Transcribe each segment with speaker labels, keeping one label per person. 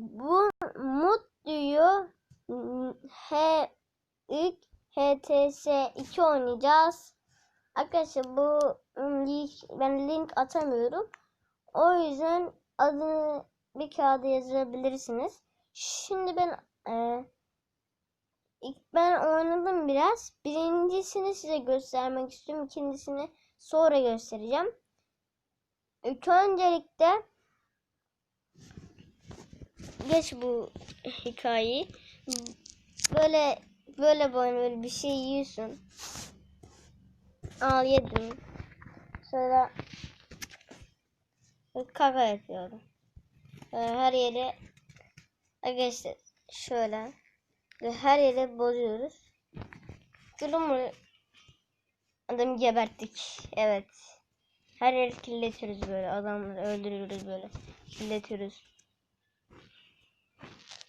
Speaker 1: Bu mut diyor. H ilk HTS 2 oynayacağız. Arkadaşlar bu link, ben link atamıyorum. O yüzden adını bir kağıda yazabilirsiniz. Şimdi ben e, ilk ben oynadım biraz. Birincisini size göstermek istiyorum. İkincisini sonra göstereceğim. İlk öncelikle geç bu hikayeyi. Böyle böyle böyle, bir şey yiyorsun. Al yedim. Sonra kaka yapıyorum. Böyle her yere arkadaşlar şöyle ve her yere bozuyoruz. Gülüm buraya. Adamı geberttik. Evet. Her yeri kirletiyoruz böyle. Adamları öldürüyoruz böyle. Kirletiyoruz.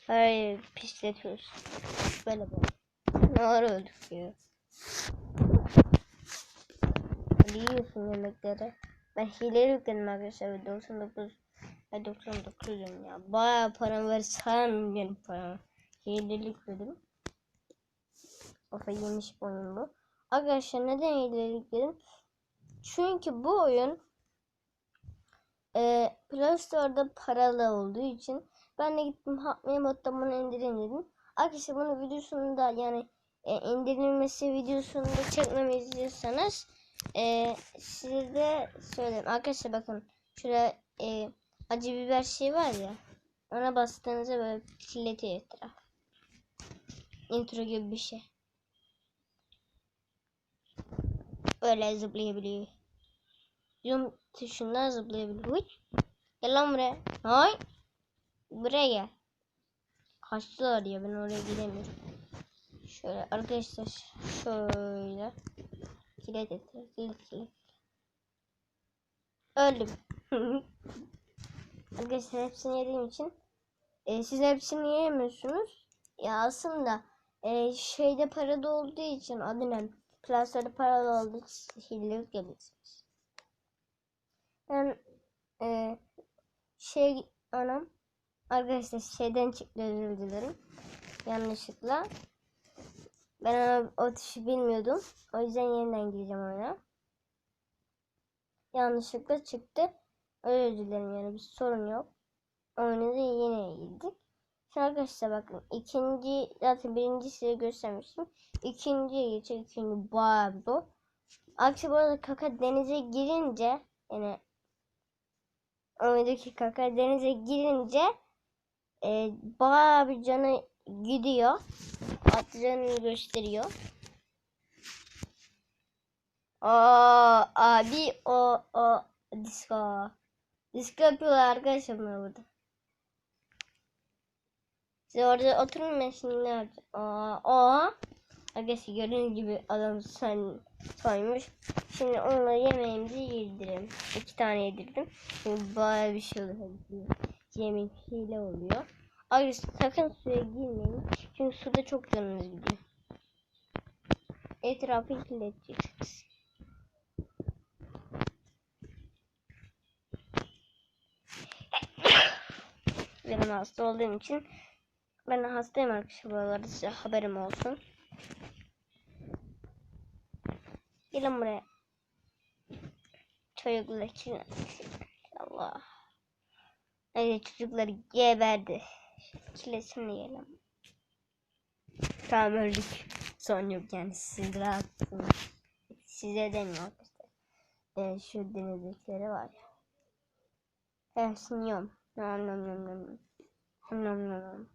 Speaker 1: Yeri pisletiyoruz. Böyle böyle. Ne var öldürüyor. Yiyorsun yemekleri. Ben hileyi yükledim arkadaşlar. ve 99 ve 99 diyorum ya. Bayağı param var. Sayamıyorum yani paramı. Hileyi yükledim. Kafa yemiş bir oyun bu. Arkadaşlar neden hileyi yükledim? Çünkü bu oyun e, Play Store'da paralı olduğu için ben de gittim Hotmail modda bunu indireyim dedim. Arkadaşlar bunu videosunu da yani e, indirilmesi videosunu da çekmemi istiyorsanız e, size de söyleyeyim. Arkadaşlar bakın şuraya e, acı biber şey var ya ona bastığınızda böyle kirletiyor etraf. Intro gibi bir şey. Böyle zıplayabiliyor. Zoom tuşundan zıplayabiliyor. Gel lan buraya. Hay. Buraya. Kaçtılar ya ben oraya gidemiyorum. Şöyle arkadaşlar şöyle. Kilit et. Kilit kilit. Öldüm. arkadaşlar hepsini yediğim için e, siz hepsini yiyemiyorsunuz. Ya aslında e, şeyde parada olduğu için adı ne? Plasada paralı olduğu için. Ben e, şey anam arkadaşlar şeyden çıktı özür dilerim. Yanlışlıkla. Ben o, o tuşu bilmiyordum. O yüzden yeniden gireceğim oyuna. Yanlışlıkla çıktı. Özür dilerim yani bir sorun yok. Oyuna da yine girdik. Şimdi arkadaşlar bakın ikinci zaten birinci size göstermiştim. İkinciye geçecek ikinci bayağı bu. Aksi bu arada kaka denize girince yani oyundaki kaka denize girince e, bayağı bir canı gidiyor. Atacağını gösteriyor. Aa, abi o o disco. Disco yapıyorlar arkadaşlar burada. Siz orada oturun ben şimdi ne yapacağım? Aa, aa. Arkadaşlar gördüğünüz gibi adam sen soymuş. Şimdi onunla yemeğimizi yedirelim. İki tane yedirdim. Şimdi bayağı bir şey oluyor. Yemek hile oluyor. Arkadaşlar sakın suya girmeyin. Çünkü suda çok canınız gidiyor. Etrafı kirleteceksiniz. Ben hasta olduğum için ben hastayım arkadaşlar buralarda size haberim olsun. Gelin buraya. Çocuklar için Allah. Evet çocukları geberdi. Kilesini yiyelim. Tamam öldük. Son yok yani siz rahatsınız. Size demiyor arkadaşlar. Ee, şu denizlikleri var ya. Hepsini yiyorum. Nom nom nom nom. Nom nom nom.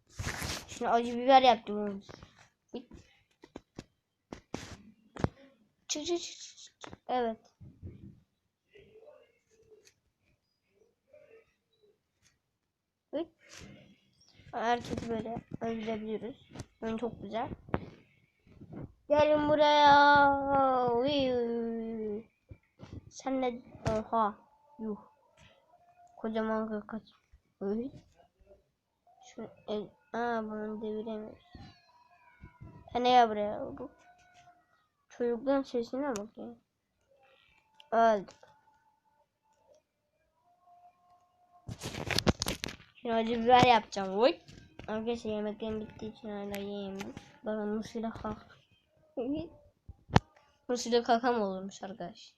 Speaker 1: Şimdi acı biber yaptım. Çık çık çık. Evet. Herkesi böyle öldürebiliyoruz. Oyun çok güzel. Gelin buraya. Sen de oha. Yuh. Kocaman kaç. Uy. Şu el. Aa bunu deviremiyoruz. Sen ne ya buraya bu? Çocukların sesine bak ya. Öldük. Şimdi acı biber yapacağım. Oy. Arkadaşlar yemeklerim bittiği için hala yiyemiyorum. Bakın musuyla kalk. musuyla kakam olurmuş arkadaş.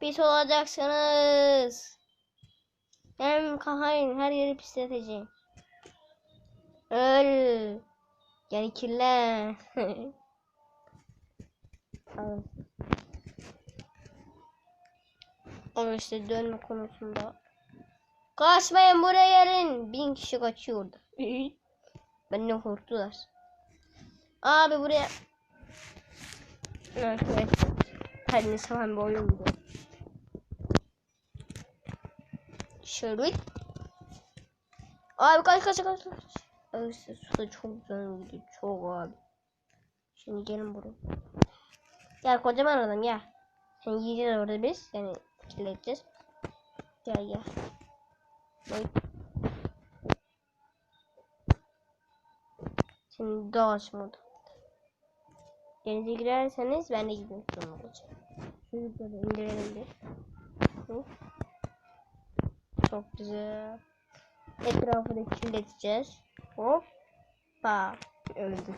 Speaker 1: Pis olacaksınız. Hem kahayın her yeri pisleteceğim. Öl. Yani kirlen. Al. Ama işte dönme konusunda. Kaçmayın buraya gelin. Bin kişi kaçıyordu. Benden korktular. Abi buraya. Evet. evet. Ne zaman bir oyun bu. Şöyle. Abi kaç kaç kaç kaç. İşte su da çok güzel gidiyor. Çok abi. Şimdi gelin buraya. Gel kocaman adam gel. Seni yiyeceğiz orada biz. Yani kirleteceğiz. Gel gel. Oy. Şimdi dolaşmadı. Denize girerseniz ben de gideyim sonra olacak. Çocukları indirelim bir. Hı. Çok güzel. Etrafı da kirleteceğiz. Hoppa. Öldük.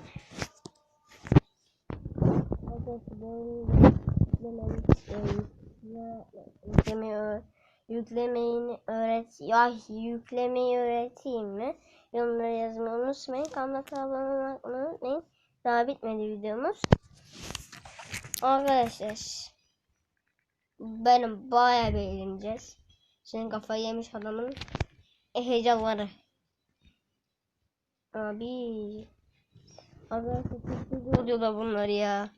Speaker 1: Yüklemeyi, yüklemeyi öğret ya yüklemeyi öğreteyim mi? Yorumlara yazmayı unutmayın. Kanala abone unutmayın. Daha bitmedi videomuz. Arkadaşlar benim bayağı bir eğleneceğiz. Senin kafayı yemiş adamın heyecanları. Abi. Arkadaşlar çok oluyorlar bunlar ya.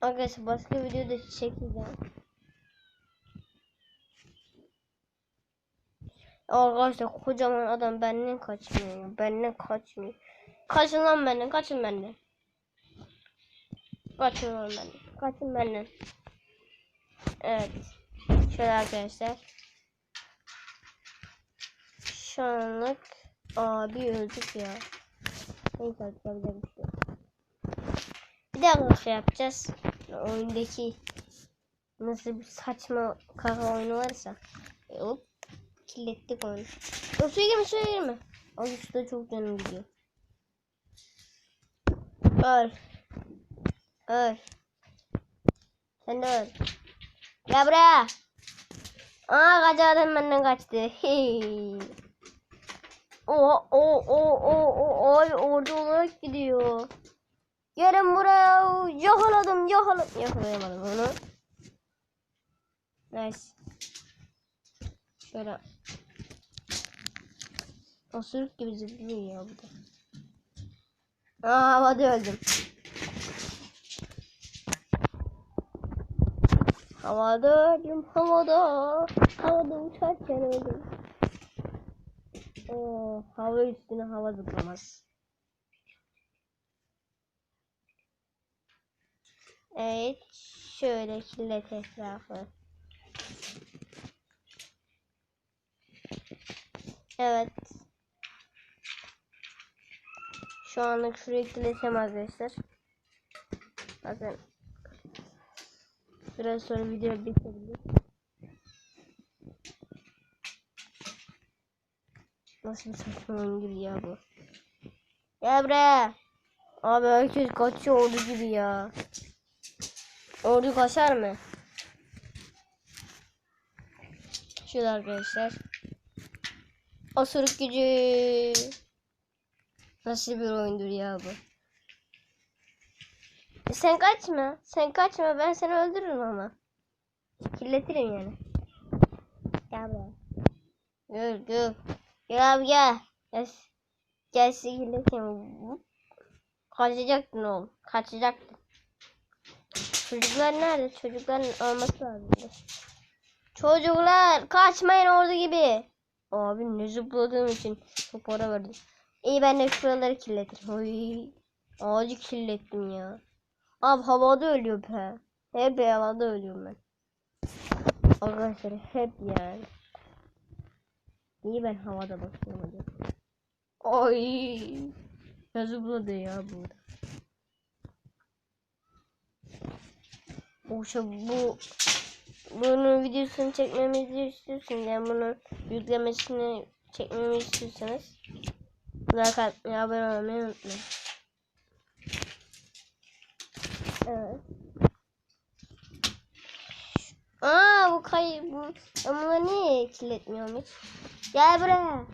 Speaker 1: Arkadaşlar başka videoda çekeceğim. Arkadaşlar kocaman adam benden kaçmıyor. Benden kaçmıyor. Kaçın lan benden. Kaçın benden. Kaçın lan benden. Kaçın benden. Evet. Şöyle arkadaşlar. Şu anlık abi öldük ya. Neyse yapacak bir şey yok. Bir şey yapacağız. Oyundaki nasıl bir saçma kaka oyunu varsa. E, hop. Kirlettik oyunu. O suya girme suya girme. Ay suda çok canım gidiyor. Öl. Öl. Sen de öl. Gel buraya. Aa kaçardım benden kaçtı. Hey. O o o o o ay orada olarak gidiyor. Gelin buraya. Yakaladım yakaladım. Yakalayamadım onu. Nice. Şöyle. Osuruk gibi zıplıyor ya bu da. Aa havada öldüm. Havada öldüm havada. Havada uçarken öldüm. Oo, hava üstüne hava zıplamaz. Evet. Şöyle kirlet etrafı. Evet. Şu anlık şurayı kirleteceğim arkadaşlar. Bakın. Biraz sonra video bitebilir. Nasıl bir saçma oyun ya bu. Gel buraya. Abi herkes kaçıyor ordu gibi ya. Ordu kaçar mı? Şöyle arkadaşlar. Osuruk gücü. Nasıl bir oyundur ya bu. E sen kaçma. Sen kaçma. Ben seni öldürürüm ama. Kirletirim yani. Gel buraya. Gel gel. Gel abi gel. Gel. Gel kirleteyim. Kaçacaktın oğlum. Kaçacaktın. Çocuklar nerede? Çocukların olması lazım. Çocuklar kaçmayın ordu gibi. Abi ne zıpladığım için çok para verdim. İyi ben de şuraları kirletirim. Oy. Ağacı kirlettim ya. Abi havada ölüyor be. Hep havada ölüyorum ben. Arkadaşlar hep yani. Niye ben havada bakıyorum acaba? Oy. Ne zıpladı ya burada. Boşa bu bunun videosunu çekmemizi istiyorsanız yani bunun yüklemesini çekmemi istiyorsanız like atmayı, abone olmayı unutmayın. Evet. Aa bu kay bu bunları niye kirletmiyorum hiç? Gel buraya.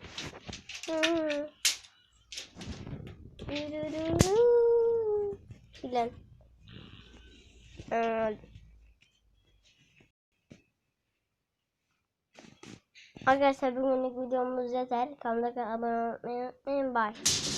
Speaker 1: Filan. Ee, Arkadaşlar bugünlük videomuz yeter. Kanala abone olmayı unutmayın. Bye.